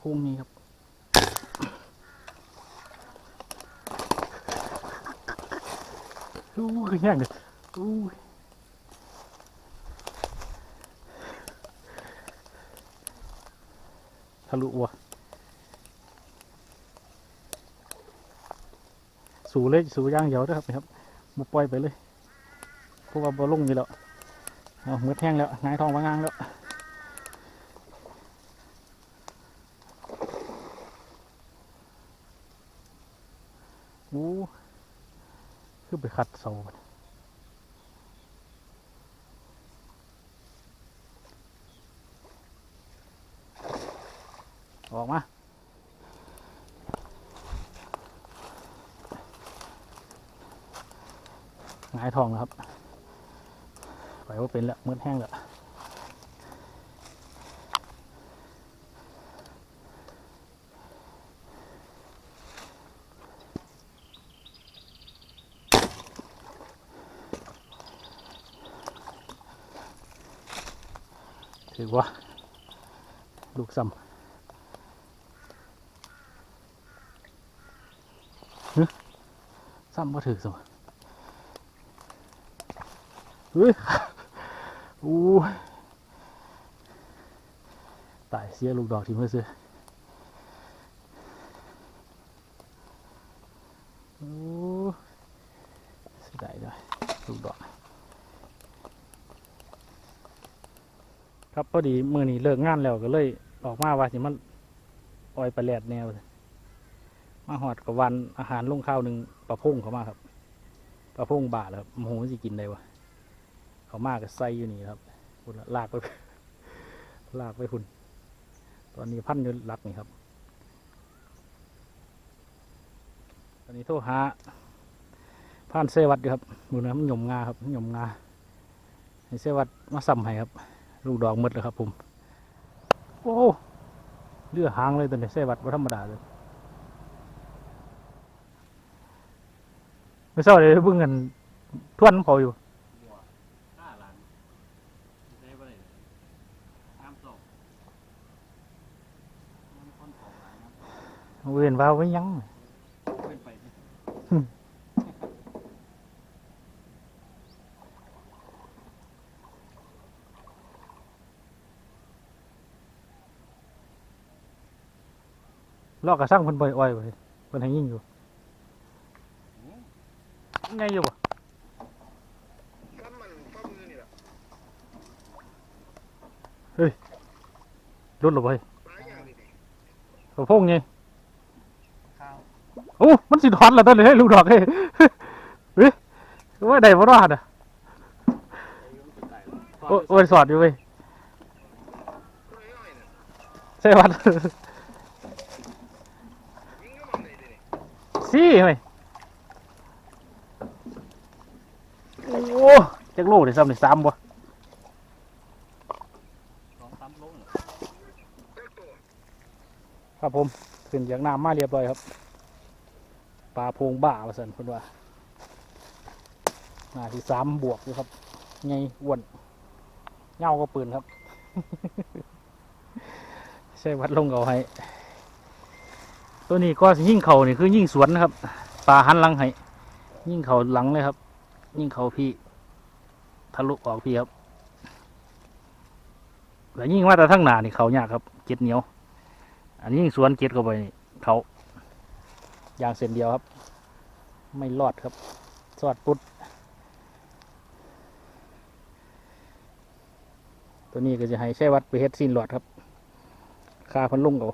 พรุ่งนี้ครับอู้คือแห้งเลยอู้ยทะลุว่ะสูเลยสูย่างเดียวเด้วยครับนี่ครับบุปล่อยไปเลยเพราะว่าบอลงอยู่แล้วเอามือแห้งแล้วหงายท้องวางงางแล้ว อู้คือไปขัดเสาออกมาหงายทองแล้วครับไปว่าเป็นแล้วมืดแห้งแล้ว ถือว่า ลูกซ้ำฮึซ้ำว่าถือซ้ำเฮ้ยอู้ตายเสียลูกดอกที่เมื่อซื้อโอ้เสียดายด้วยลูกดอก ครับพอดีมือนี้เลิกงานแล้วก็เลยออกมาว่าสิมันปล่อยปลาแหลดแนวมาหอดกับวันอาหารลงข้าวหนึ่งปลาพุ่งเขามาครับปลาพุ่งบาทครับโมโหสิกินได้วะเขามากับไส้อยู่นี่ครับคุณละลากไปลากไปคุณตอนนี้พันอยู่หลักนี่ครับ ตอนนี้โทรหาผ่านเซวัดอยู่ครับดูนะมันหย่มงาครับมันหย่มงาให้เซวัดมาซ้ำให้ครับ ลูกดอกหมดเลยครับผม โอ้เลือหางเลยตัวนี้ใส่บัตรว่าธรรมดาเลยไม่เศร้าเลยเพิ่งกันทวนเขาอยู่ห้าล้านได้บ่ได้น้ำตกมันคนของหลายน้ำตกเวียนว่าไว้ยัง เป็นไปสิ ลอกกระสั่งเพิ่นบ่อยอ้อยไปเพิ่นให้ยิ่งอยู่ไงอยู่บ่ซ้ำมันข้อมือนี่แหละรุดหรอบ่ปลายอย่างนี่ดิกระพงไงข้าวโอ้มันสิถอนแล้วตัวนี้ให้ลูกดอกเฮ้ยเฮ้ยว่าได้บ่รอดอะไอ้ยุ่งสุดท้ายแล้วโอ้โอ้ยสอดอยู่เว้ยตัวน้อยๆน่ะใช่วัด ยิงก็มองได้ดินี่ ซี่เฮ้ยโอ้จักโลได้ซ้ำนี่สามบ่สองสามลงเหรอแตกตัวครับผมขึ้นจากน้ำมาเรียบร้อยครับปลาโพงบ้าว่าสันพิ่นว่าหน้าที่สามบวกอยู่ครับไงอ้วนเงาก็ปืนครับ ใช่วัดลงเอาให้ ตัวนี้ก็ยิ่งเข่านี่คือยิ่งสวนนะครับปลาหันหลังให้ยิ่งเข่าหลังเลยครับ ยิ่งเข่าพี่ทะลุออกพี่ครับแล้วยิ่งว่าแต่ทั้งหนานี่เขายากครับเจ็ดเหนียว อันนี้ยิ่งสวนเจ็ดเข้าไปนี่เขายางเส้นเดียวครับ ไม่รอดครับสอดปุ๊ดตัวนี้ก็จะให้ใช้วัดไปเฮ็ดซีนหลอดครับคาพันลุ่งเอา